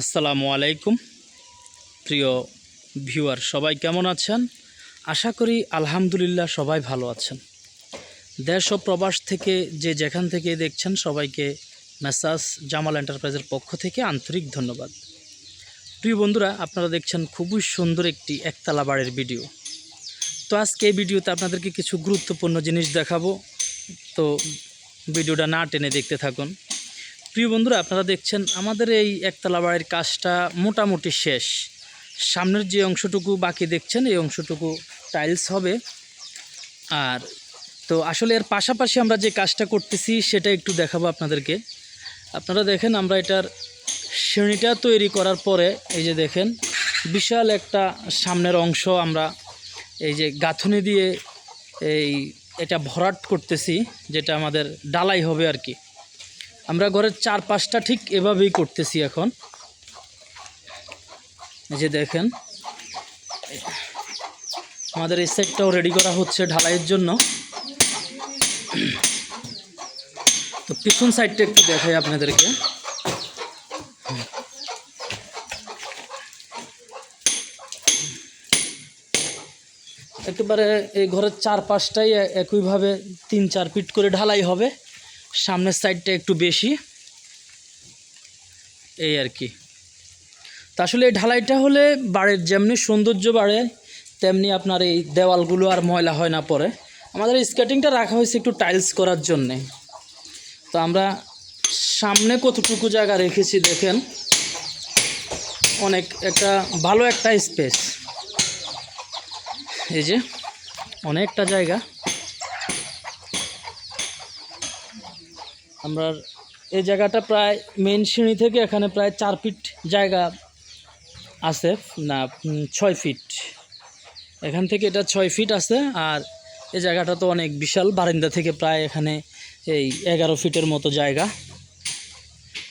আসসালামু আলাইকুম। প্রিয় ভিউয়ার, সবাই কেমন আছেন? আশা করি আলহামদুলিল্লাহ সবাই ভালো আছেন। দেশ ও প্রবাস থেকে যে যেখান থেকে দেখছেন সবাইকে মেসাজ জামাল এন্টারপ্রাইজের পক্ষ থেকে আন্তরিক ধন্যবাদ। প্রিয় বন্ধুরা, আপনারা দেখছেন খুবই সুন্দর একটি একতলা বাড়ির ভিডিও। তো আজকে এই ভিডিওতে আপনাদেরকে কিছু গুরুত্বপূর্ণ জিনিস দেখাবো। তো ভিডিওটা না টেনে দেখতে থাকুন। প্রিয় বন্ধুরা, আপনারা দেখছেন আমাদের এই একতলা বাড়ির কাজটা মোটামুটি শেষ। সামনের যে অংশটুকু বাকি দেখছেন, এই অংশটুকু টাইলস হবে। আর তো আসলে এর পাশাপাশি আমরা যে কাজটা করতেছি, সেটা একটু দেখাবো আপনাদেরকে। আপনারা দেখেন, আমরা এটার শ্রেণীটা তৈরি করার পরে, এই যে দেখেন, বিশাল একটা সামনের অংশ আমরা এই যে গাঁথনি দিয়ে এই এটা ভরাট করতেছি, যেটা আমাদের ডালাই হবে আর কি। আমরা ঘরের চার পাঁচটা ঠিক এভাবেই করতেছি এখন। এই যে দেখেন, আমাদের এই সেটটাও রেডি করা হচ্ছে ঢালাইয়ের জন্য। তো পিছন সাইডটা একটু দেখাই আপনাদেরকে। একেবারে এই ঘরের চার পাঁচটাই একইভাবে তিন চার ফিট করে ঢালাই হবে। সামনের সাইডটা একটু বেশি। এই আর কি। তা আসলে এই ঢালাইটা হলে বাড়ির যেমনি সৌন্দর্য বাড়ে, তেমনি আপনার এই দেওয়ালগুলো আর ময়লা হয় না পরে। আমাদের স্কেটিংটা রাখা হয়েছে একটু টাইলস করার জন্যে। তো আমরা সামনে কতটুকু জায়গা রেখেছি দেখেন। অনেক একটা ভালো একটা স্পেস এই যে, অনেকটা জায়গা। আমরা এই জায়গাটা প্রায় মেন সিঁড়ি থেকে এখানে প্রায় চার ফিট জায়গা আছে, না ছয় ফিট এখান থেকে এটা ছয় ফিট আছে আর এই জায়গাটা তো অনেক বিশাল, বারিন্দা থেকে প্রায় এখানে এই এগারো ফিটের মতো জায়গা।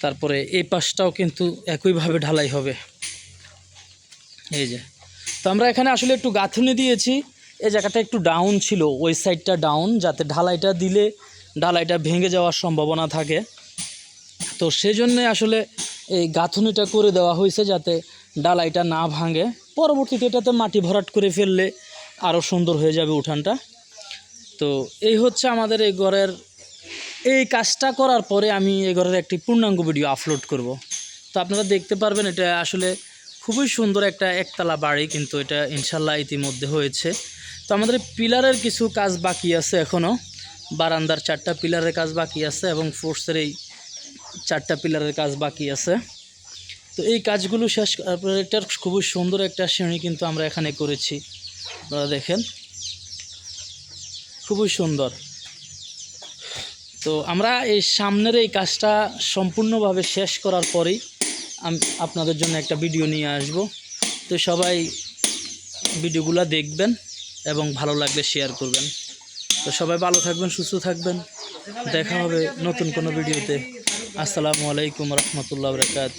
তারপরে এই পাশটাও কিন্তু একইভাবে ঢালাই হবে। এই যে, তো আমরা এখানে আসলে একটু গাঁথুনি দিয়েছি। এই জায়গাটা একটু ডাউন ছিল, ওই সাইডটা ডাউন যাতে ঢালাইটা দিলে ঢালাইটা ভেঙে যাওয়ার সম্ভাবনা থাকে। তো সেজন্যে আসলে এই গাঁথুনিটা করে দেওয়া হয়েছে যাতে ডালাইটা না ভাঙে। পরবর্তীতে এটাতে মাটি ভরাট করে ফেললে আরও সুন্দর হয়ে যাবে উঠানটা। তো এই হচ্ছে আমাদের এই ঘরের, এই কাজটা করার পরে আমি এই ঘরের একটি পূর্ণাঙ্গ ভিডিও আপলোড করব। তো আপনারা দেখতে পারবেন এটা আসলে খুবই সুন্দর একটা একতলা বাড়ি, কিন্তু এটা ইনশাল্লাহ ইতিমধ্যে হয়েছে। তো আমাদের পিলারের কিছু কাজ বাকি আছে এখনও বারান্দার চারটা পিলারের কাজ বাকি আছে এবং ফোর্সের এই চারটা পিলারের কাজ বাকি আছে। তো এই কাজগুলো শেষ এটার খুবই সুন্দর একটা শ্রেণি কিন্তু আমরা এখানে করেছি। আপনারা দেখেন। খুবই সুন্দর। তো আমরা এই সামনের এই কাজটা সম্পূর্ণভাবে শেষ করার পরেই আপনাদের জন্য একটা ভিডিও নিয়ে আসব। তো সবাই ভিডিওগুলো দেখবেন এবং ভালো লাগলে শেয়ার করবেন। তো সবাই ভালো থাকবেন, সুস্থ থাকবেন। দেখা হবে নতুন কোনো ভিডিওতে। আসসালামু আলাইকুম রহমতুল্লাহ বরকাত